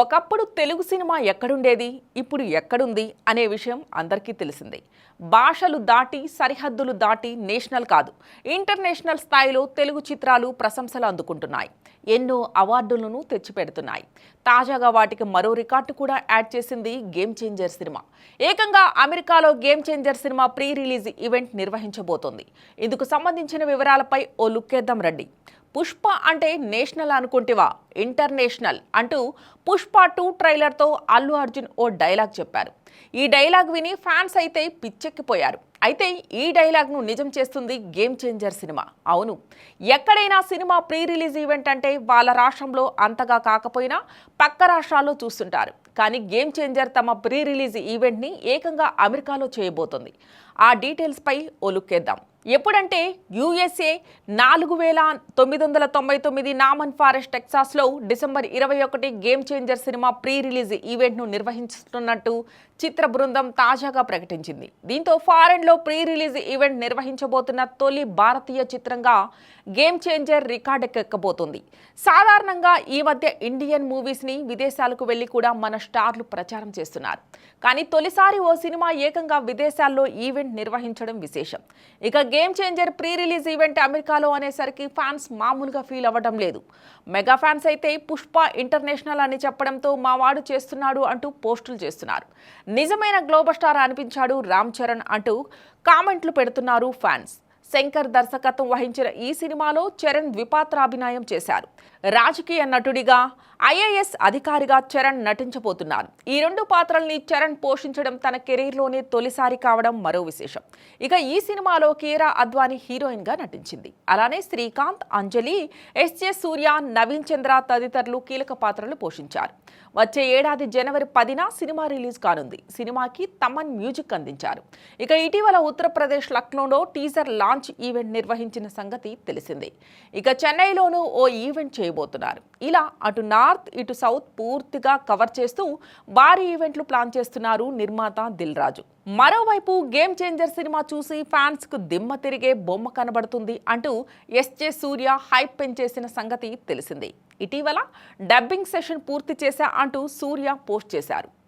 ఒకప్పుడు తెలుగు సినిమా ఎక్కడుండేది ఇప్పుడు ఎక్కడుంది అనే విషయం అందరికీ తెలిసిందే. భాషలు దాటి సరిహద్దులు దాటి నేషనల్ కాదు. ఇంటర్నేషనల్ స్థాయిలో తెలుగు చిత్రాలు ప్రశంసలు అందుకుంటున్నాయి. ఎన్నో అవార్డులను తెచ్చిపెడుతున్నాయి. తాజాగా వాటికి మరో రికార్డు కూడా యాడ్ చేసింది గేమ్ చేంజర్ సినిమా. ఏకంగా అమెరికాలో game changer cinema pre release event నిర్వహించబోతోంది. ఇందుకు సంబంధించిన వివరాలపై ఓ లుక్కేద్దాం రండి. పుష్ప అంటే నేషనల్ అనుకుంటేవా? ఇంటర్నేషనల్ అంటూ పుష్ప టూ ట్రైలర్తో అల్లు అర్జున్ ఓ డైలాగ్ చెప్పారు. ఈ డైలాగ్ విని ఫ్యాన్స్ అయితే పిచ్చెక్కిపోయారు. అయితే ఈ డైలాగ్ను నిజం చేస్తుంది గేమ్ చేంజర్ సినిమా. అవును. ఎక్కడైనా సినిమా ప్రీ రిలీజ్ ఈవెంట్ అంటే వాళ్ళ రాష్ట్రంలో అంతగా కాకపోయినా పక్క రాష్ట్రాల్లో చూస్తుంటారు. కానీ గేమ్ చేంజర్ తమ ప్రీ రిలీజ్ ఈవెంట్ని ఏకంగా అమెరికాలో చేయబోతుంది. ఆ డీటెయిల్స్పై ఓ ఎప్పుడంటే యుఎస్ఏ నాలుగు వేల తొమ్మిది వందల తొంభై తొమ్మిది నామన్ ఫారెస్ట్ టెక్సాస్లో డిసెంబర్ ఇరవై ఒకటి game changer cinema pre release ఈవెంట్ను నిర్వహిస్తున్నట్టు చిత్ర బృందం తాజాగా ప్రకటించింది. దీంతో ఫారెన్లో ప్రీ రిలీజ్ ఈవెంట్ నిర్వహించబోతున్న తొలి భారతీయ చిత్రంగా గేమ్ చేంజర్ రికార్డెక్కబోతుంది సాధారణంగా ఈ మధ్య ఇండియన్ మూవీస్ని విదేశాలకు వెళ్ళి కూడా మన స్టార్లు ప్రచారం చేస్తున్నారు. కానీ తొలిసారి ఓ సినిమా ఏకంగా విదేశాల్లో ఈవెంట్ నిర్వహించడం విశేషం. ఇక game changer pre release event అమెరికాలో అనేసరికి ఫ్యాన్స్ మామూలుగా ఫీల్ అవ్వడం లేదు. మెగా ఫ్యాన్స్ అయితే పుష్ప ఇంటర్నేషనల్ అని చెప్పడంతో మా వాడు చేస్తున్నాడు అంటూ పోస్టులు చేస్తున్నారు. నిజమైన గ్లోబల్ స్టార్ అనిపించాడు రామ్ చరణ్ అంటూ కామెంట్లు పెడుతున్నారు ఫ్యాన్స్. శంకర్ దర్శకత్వం వహించిన ఈ సినిమాలో చరణ్ ద్విపాత్రాభినయం చేశారు. రాజకీయ నటుడిగా ఐఏఎస్ అధికారిగా చరణ్ నటించబోతున్నారు. ఈ రెండు పాత్రల్ని చరణ్ పోషించడం తన కెరీర్లోనే తొలిసారి కావడం మరో విశేషం. ఇక ఈ సినిమాలో కీరా అద్వానీ హీరోయిన్గా నటించింది. అలానే శ్రీకాంత్ అంజలి ఎస్జే సూర్య నవీన్ చంద్ర తదితరులు కీలక పాత్రలు పోషించారు. వచ్చే ఏడాది జనవరి పదిన సినిమా రిలీజ్ కానుంది. సినిమాకి తమన్ మ్యూజిక్ అందించారు. ఇక ఇటీవల ఉత్తరప్రదేశ్ లక్నోలో టీజర్ లాంచ్ ఈవెంట్ నిర్వహించిన సంగతి తెలిసిందే. ఇక చెన్నైలోనూ ఓ ఈవెంట్ చేయబోతున్నారు. ఇలా అటు నార్త్ ఇటు సౌత్ పూర్తిగా కవర్ చేస్తూ భారీ ఈవెంట్లు ప్లాన్ చేస్తున్నారు నిర్మాత దిల్ రాజు. మరోవైపు గేమ్ చేంజర్ సినిమా చూసి ఫ్యాన్స్కు దిమ్మ తిరిగే బొమ్మ కనబడుతుంది అంటూ ఎస్జే సూర్య హైప్ పెంచేసిన సంగతి తెలిసిందే. ఇటీవల డబ్బింగ్ సెషన్ పూర్తి చేశా అంటూ సూర్య పోస్ట్ చేశారు.